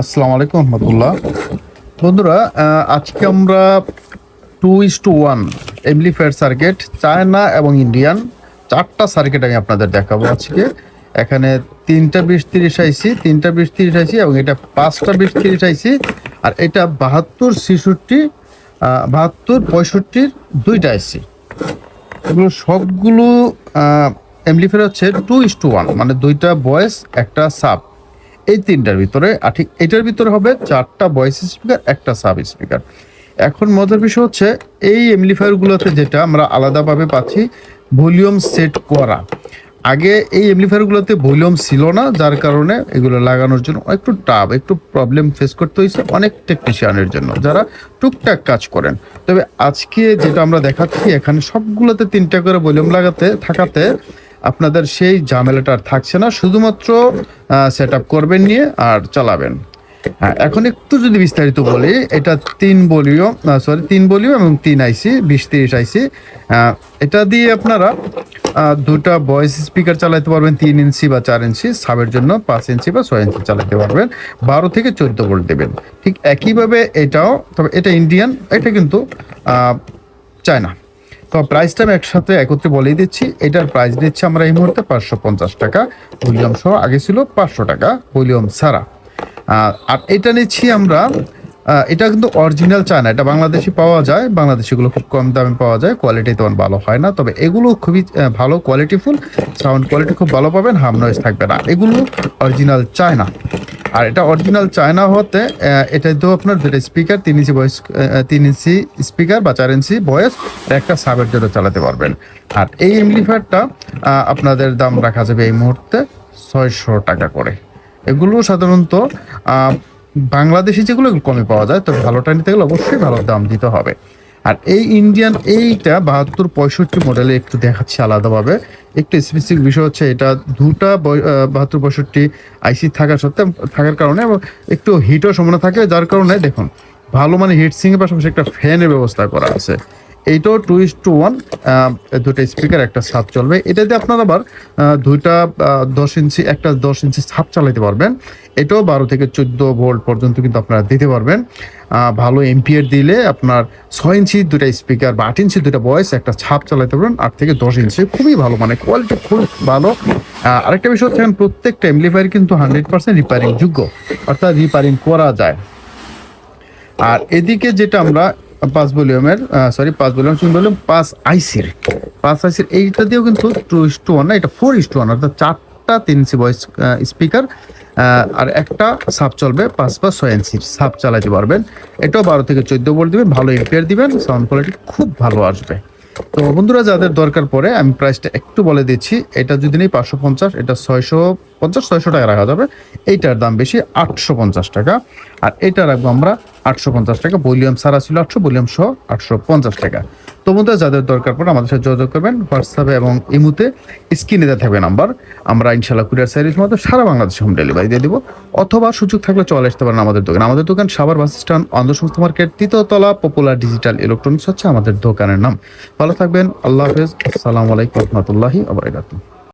আসসালামু আলাইকুম রহমতুল্লাহ। বন্ধুরা আজকে আমরা two is two one amplifier circuit China এবং ইন্ডিয়ান চারটা সার্কিট আমি আপনাদের দেখাবো আজকে। এখানে তিনটা বিশ তিরিশ আইসি, তিনটা বিশ তিরিশ আইসি এবং এটা পাঁচটা বিশ তিরিশ আইসি। আর এটা বাহাত্তর ছেষট্টি বাহাত্তর পঁয়ষট্টির দুইটা আইসি। এগুলো সবগুলো এমলিফায়ার হচ্ছে টু ইস টু ওয়ান মানে দুইটা বয়েস, একটা সাব। এই তিনটার ভিতরে, আর ঠিক এটার ভিতরে হবে চারটা ভয়েস স্পিকার একটা সাব স্পিকার এখন মজার বিষয় হচ্ছে, এই এমলিফায়ারগুলোতে যেটা আমরা আলাদাভাবে পাচ্ছি, ভলিউম সেট করা। আগে এই এমলিফায়ারগুলোতে ভলিউম ছিল না, যার কারণে এগুলো লাগানোর জন্য একটু টাফ একটু প্রবলেম ফেস করতে হয়েছে অনেক টেকনিশিয়ানের জন্য, যারা টুকটাক কাজ করেন। তবে আজকে যেটা আমরা দেখাচ্ছি, এখানে সবগুলোতে তিনটা করে ভলিউম লাগাতে, থাকাতে আপনাদের সেই ঝামেলাটা আর থাকছে না, শুধুমাত্র সেট করবেন নিয়ে আর চালাবেন। হ্যাঁ এখন একটু যদি বিস্তারিত বলি, এটা তিন বলিউম সরি তিন বলিউম এবং তিন আইসি, বিশ তিরিশ আইসি। এটা দিয়ে আপনারা দুটা ভয়েস স্পিকার চালাতে পারবেন, তিন ইঞ্চি বা চার ইঞ্চি সাবের জন্য পাঁচ ইঞ্চি বা ছয় ইঞ্চি চালাতে পারবেন। বারো থেকে চোদ্দ ভোল্ট দেবেন। ঠিক একইভাবে এটাও, তবে এটা ইন্ডিয়ান এটা কিন্তু চায়না তো প্রাইসটা আমি একসাথে একত্রে বলেই দিচ্ছি। এটার প্রাইস দিচ্ছি আমরা এই মুহূর্তে পাঁচশো পঞ্চাশ টাকা। ভলিউম সহ আগে ছিল পাঁচশো টাকা ভলিউম ছাড়া। আর এটা নিচ্ছি আমরা এটা কিন্তু অরিজিনাল চায় না এটা বাংলাদেশি পাওয়া যায়। বাংলাদেশিগুলো খুব কম দামে পাওয়া যায়। কোয়ালিটি তেমন ভালো হয় না। তবে এগুলো খুবই ভালো কোয়ালিটিফুল সাউন্ড কোয়ালিটি খুব ভালো পাবেন হাম নয়েজ থাকবে না। এগুলো অরিজিনাল চায় না আর এটা অরিজিনাল চায়না হতে আহ, এটা তো আপনার দুটো স্পিকার তিন ইঞ্চি ভয়েস তিন ইঞ্চি স্পিকার বা চার ইঞ্চি ভয়েস একটা সাবের জন্য চালাতে পারবেন। আর এই এমপ্লিফায়ারটা আপনাদের দাম রাখা যাবে এই মুহূর্তে ছয়শো টাকা করে। এগুলো সাধারণত বাংলাদেশি যেগুলো কমে পাওয়া যায় তবে ভালোটা নিতে গেলে অবশ্যই ভালো দাম দিতে হবে। আর এই ইন্ডিয়ান এইটা বাহাত্তর পঁয়ষট্টি মডেলে একটু দেখাচ্ছে আলাদাভাবে। একটু স্পেসিফিক বিষয় হচ্ছে এটা দুটা বাহাত্তর পঁয়ষট্টি আইসি থাকার সত্ত্বেও, থাকার কারণে এবং একটু হিটও সমানে থাকে, যার কারণে দেখুন, ভালো মানে হিট সিং এর পাশাপাশি একটা ফ্যানের ব্যবস্থা করা আছে। এইটাও টু ইস টু ওয়ান দুটো স্পিকার একটা সাপ চলবে। এটাতে আপনারা আবার দুইটা দশ ইঞ্চি, একটা দশ ইঞ্চি সাপ চালাতে পারবেন। এটাও বারো থেকে চোদ্দ ভোল্ট পর্যন্ত কিন্তু আপনারা দিতে পারবেন। ভালো এমপিয়ার দিলে আপনার ছয় ইঞ্চি দুটা স্পিকার বা আট ইঞ্চি দুটা বয়স একটা ছাপ চালাতে পারবেন, আট থেকে দশ ইঞ্চি। খুবই ভালো মানে কোয়ালিটি খুব ভালো। আরেকটা বিষয় হচ্ছে প্রত্যেকটা এমপ্লিফায়ার কিন্তু হান্ড্রেড পার্সেন্ট রিপেয়ারিং যোগ্য, অর্থাৎ রিপেয়ারিং করা যায়। আর এদিকে যেটা আমরা পাঁচ ভলিউমের সরি পাঁচ ভলিউম, তিন ভলিউম, পাঁচ আইসির। পাঁচ আইসির, এইটা দিয়েও কিন্তু টু ইস টু ওয়ান না? এটা ফোর ইস টু ওয়ান অর্থাৎ চারটা তিন ইঞ্চি ভয়েস স্পিকার আর একটা সাপ চলবে পাঁচ বা ছয় ইঞ্চির সাপ চালাতে পারবেন। এটাও বারো থেকে চোদ্দ ভোল্ট দিবেন, ভালো এম্পিয়ার দিবেন সাউন্ড কোয়ালিটি খুব ভালো আসবে। তো বন্ধুরা, যাদের দরকার পড়ে, আমি প্রাইসটা একটু বলে দিচ্ছি। এটা যদি নেই পাঁচশো পঞ্চাশ, এটা ছয়শো পঞ্চাশ, ছয়শো টাকা রাখা যাবে। এইটার দাম বেশি আটশো পঞ্চাশ টাকা। আর এটা রাখব আমরা আটশো পঞ্চাশ টাকা। ভলিউম সারা ছিল আটশো, ভলিউম সহ আটশো পঞ্চাশ টাকা। তো বন্ধুরা, যাদের দরকার পড়ে আমাদের সাথে যোগাযোগ করবেন হোয়াটসঅ্যাপে এবং ইমুতে স্ক্রিনে দেওয়া থাকবে নাম্বার। আমরা ইনশাল্লাহ কুরিয়ার সার্ভিস মতো সারা বাংলাদেশে হোম ডেলিভারি দিয়ে দিব। অথবা সুযোগ থাকলে চলে আসতে পারেন আমাদের দোকান। আমাদের দোকান সাবার বাস স্ট্যান্ড অন্ধ সংস্থা মার্কেট তৃতীয়তলা পপুলার ডিজিটাল ইলেকট্রনিক্স হচ্ছে আমাদের দোকানের নাম। ভালো থাকবেন, আল্লাহ হাফেজ। আসসালামু আলাইকুম রহমতুল্লাহি আবরাকাতুহ